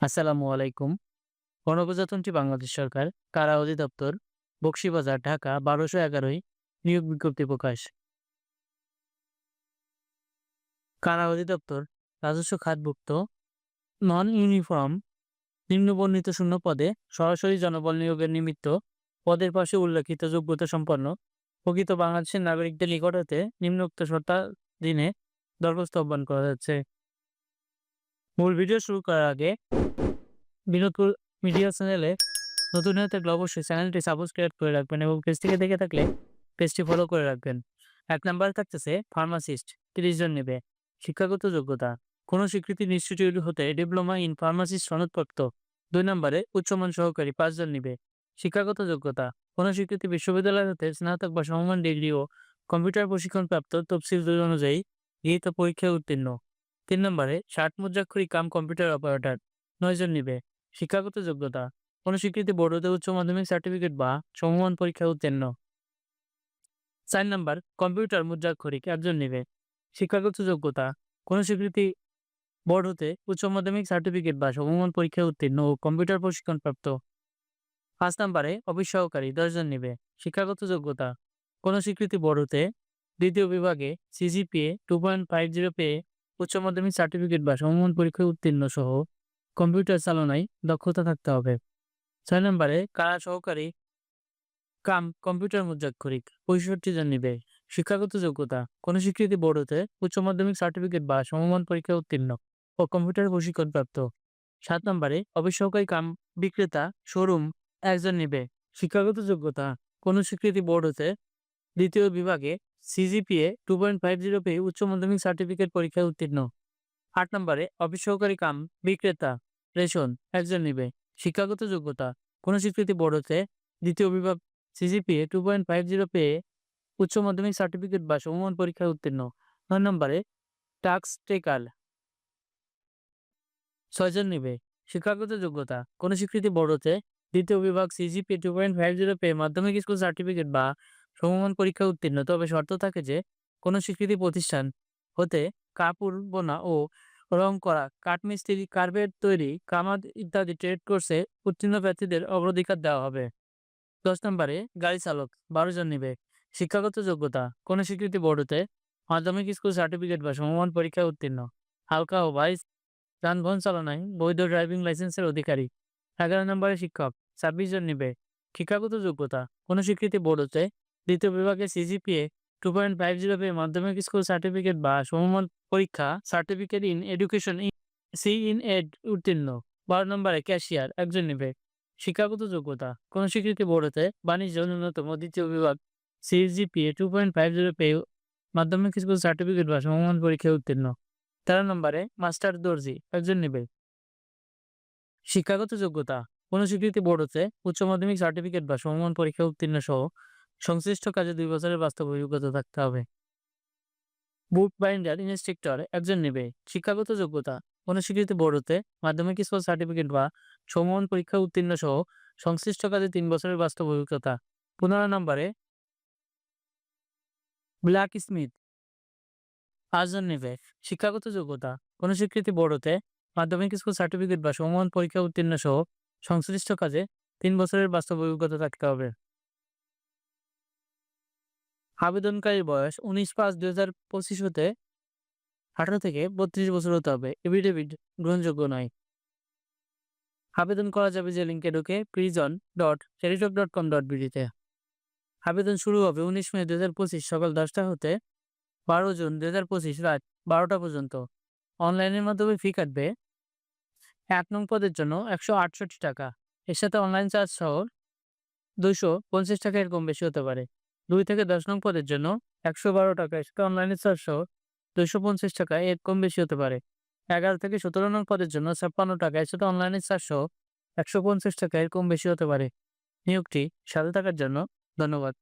আসসালামু আলাইকুম। গণপ্রজাতন্ত্রী বাংলাদেশ সরকার, কারা অধিদপ্তর? বক্সিবাজার, ঢাকা, বারোশো এগারোই নিয়োগ বিজ্ঞপ্তি প্রকাশ। কারা অধিদপ্তর? রাজস্ব খাতভুক্ত নন ইউনিফর্ম নিম্নবর্ণিত শূন্য পদে সরাসরি জনবল নিয়োগের নিমিত্ত পদের পাশে উল্লেখিত যোগ্যতা সম্পন্ন প্রকৃত বাংলাদেশের নাগরিকদের নিকট হতে নিম্নোক্ত দিনে দরখাস্ত আহ্বান করা যাচ্ছে মূল ভিডিও শুরু করার আগে বিনোদপুর মিডিয়া চ্যানেলে নতুন হয়ে থাকলে অবশ্যই চ্যানেলটি সাবস্ক্রাইব করে রাখবেন এবং পেজ থেকে দেখে থাকলে পেজটি ফলো করে রাখবেন। এক নাম্বার থাকতেছে ফার্মাসিস্ট তিরিশ জন নেবে। শিক্ষাগত যোগ্যতা, কোনো স্বীকৃতি ইনস্টিটিউট হতে ডিপ্লোমা ইন ফার্মাসিস্ট সনদপ্রাপ্ত। দুই নম্বরে উচ্চমান সহকারী পাঁচজন নিবে। শিক্ষাগত যোগ্যতা, কোনো স্বীকৃতি বিশ্ববিদ্যালয় হতে স্নাতক বা সমমান ডিগ্রি ও কম্পিউটার প্রশিক্ষণপ্রাপ্ত তফসিল দুই অনুযায়ী গৃহীত পরীক্ষায় উত্তীর্ণ। তিন নম্বরে, ষাট মুদ্রাক্ষরী কাম কম্পিউটার অপারেটর নয়জন নিবে। শিক্ষাগত যোগ্যতা, কোনো স্বীকৃতি বোর্ড হতে উচ্চ মাধ্যমিক সার্টিফিকেট বা সমমান পরীক্ষায় উত্তীর্ণ। চার নাম্বার, কম্পিউটার মুদ্রাক্ষরিক একজন নিবে। শিক্ষাগত যোগ্যতা, কোনো স্বীকৃতি বোর্ড হতে উচ্চ মাধ্যমিক সার্টিফিকেট বা সমমান পরীক্ষায় উত্তীর্ণ ও কম্পিউটার প্রশিক্ষণ প্রাপ্ত পাঁচ নাম্বারে, অফিস সহকারী দশজন নিবে। শিক্ষাগত যোগ্যতা, কোনো স্বীকৃতি বোর্ড হতে দ্বিতীয় বিভাগে CGPA two point five zero পেয়ে উচ্চ মাধ্যমিক সার্টিফিকেট বা সমমান পরীক্ষায় উত্তীর্ণ সহ কম্পিউটার চালনায় দক্ষতা থাকতে হবে। ছয় নম্বরে, কারা সহকারী কাম কম্পিউটার মুদ্রাক্ষরিক? পঁয়ষট্টি জন নিবে। শিক্ষাগত যোগ্যতা? কোন স্বীকৃতি বোর্ড হতে উচ্চ মাধ্যমিক সার্টিফিকেট বা সমমান পরীক্ষায় উত্তীর্ণ ও কম্পিউটার প্রশিক্ষণ প্রাপ্ত সাত নম্বরে, অফিস সহকারী কাম বিক্রেতা শোরুম একজন নিবে। শিক্ষাগত যোগ্যতা? কোন স্বীকৃতি বোর্ড হতে দ্বিতীয় বিভাগে CGPA two point five zero পেয়ে উচ্চ মাধ্যমিক সার্টিফিকেট পরীক্ষায় উত্তীর্ণ। আট নম্বরে অফিস সহকারী কাম, বিক্রেতা, রেশন, একজন নিবে। শিক্ষাগত যোগ্যতা কোন স্বীকৃতি বোর্ড হতে দ্বিতীয় বিভাগ CGPA two point five zero পেয়ে উচ্চ মাধ্যমিক সার্টিফিকেট বা সমমান পরীক্ষায় উত্তীর্ণ। নয় নম্বরে টাক্স টেকাল ছয়জন নিবে। শিক্ষাগত যোগ্যতা কোন স্বীকৃতি বোর্ড হতে দ্বিতীয় বিভাগ CGPA two point five zero পেয়ে মাধ্যমিক স্কুল সার্টিফিকেট বা সমমান পরীক্ষা উত্তীর্ণ। তবে শর্ত থাকে যে, কোনো স্বীকৃতি প্রতিষ্ঠান হতে কাপড় বোনা ও রং করা, কাঠমিস্ত্রি, কার্পেট তৈরি, কামাদ ইত্যাদি ট্রেড কোর্সে উত্তীর্ণ প্রার্থীদের অগ্রাধিকার দেওয়া হবে। দশ নম্বরে, গাড়ি চালক, বারো জন নিবে। শিক্ষাগত যোগ্যতা, কোনো স্বীকৃতি বোর্ড হতে মাধ্যমিক স্কুল সার্টিফিকেট বা সমমান পরীক্ষায় উত্তীর্ণ। হালকা ও বাইশ যানবাহন চালনায় বৈধ ড্রাইভিং লাইসেন্সের অধিকারী। এগারো নম্বরে, শিক্ষক, ছাব্বিশ জন নিবে। শিক্ষাগত যোগ্যতা, কোনো স্বীকৃতি বোর্ড হতে দ্বিতীয় বিভাগে CGPA two point five zero পেয়ে মাধ্যমিক স্কুল সার্টিফিকেট বা সমমান পরীক্ষা certificate in education C in Ed উত্তীর্ণ। বারো নম্বরে ক্যাশিয়ার একজন নেবে। শিক্ষাগত যোগ্যতা। কোন স্বীকৃতি বোর্ড হতে বাণিজ্য ন্যূনতম দ্বিতীয় বিভাগ CGPA two point five zero পেয়ে মাধ্যমিক স্কুল সার্টিফিকেট বা সমমান পরীক্ষায় উত্তীর্ণ। তেরো নম্বরে মাস্টার দর্জি একজন নেবে। শিক্ষাগত যোগ্যতা। কোন স্বীকৃতি বোর্ড হতে উচ্চ মাধ্যমিক সার্টিফিকেট বা সমমান পরীক্ষা উত্তীর্ণ সহ সংশ্লিষ্ট কাজে দুই বছরের বাস্তব অভিজ্ঞতা থাকতে হবে। বুক বাইন্ডার ইনস্ট্রাক্টর একজন নেবে। শিক্ষাগত যোগ্যতা কোন বোর্ড মাধ্যমিক স্কুল সার্টিফিকেট বা সমমান পরীক্ষা উত্তীর্ণ সহ সংশ্লিষ্ট কাজে তিন বছরের বাস্তব অভিজ্ঞতা। পনেরো নম্বরে ব্ল্যাক স্মিথ পাঁচজন নেবে। শিক্ষাগত যোগ্যতা কোন স্বীকৃতি মাধ্যমিক স্কুল সার্টিফিকেট বা সমমান পরীক্ষা উত্তীর্ণ সহ সংশ্লিষ্ট কাজে তিন বছরের বাস্তব অভিজ্ঞতা থাকতে হবে। আবেদনকারীর বয়স উনিশ পাঁচ দুই হাজার পঁচিশ হতে আঠারো থেকে বত্রিশ বছর হতে হবে। এভিডেভিট গ্রহণযোগ্য নয়। আবেদন করা যাবে যে লিঙ্কে ঢুকে prison dot Teletalk dot com dot বিডিতে আবেদন শুরু হবে উনিশ মে দু হাজার পঁচিশ সকাল দশটা হতে বারো জুন দু হাজার পঁচিশ রাত বারোটা পর্যন্ত। অনলাইনের মাধ্যমে ফি কাটবে এক নং পদের জন্য একশো আটষট্টি টাকা। এর সাথে অনলাইন চার্জ সহ দুইশো পঞ্চাশ টাকা এরকম বেশি হতে পারে। দুই থেকে দশ নং পদের জন্য একশো বারো টাকা সেটা অনলাইনে চারশো দুইশো পঞ্চাশ টাকা এর কম বেশি হতে পারে। এগারো থেকে সতেরো নং পদের জন্য ছাপ্পান্ন টাকা সেটা অনলাইনে চারশো একশো পঞ্চাশ টাকা এর কম বেশি হতে পারে। নিয়োগটি সাথে থাকার জন্য ধন্যবাদ।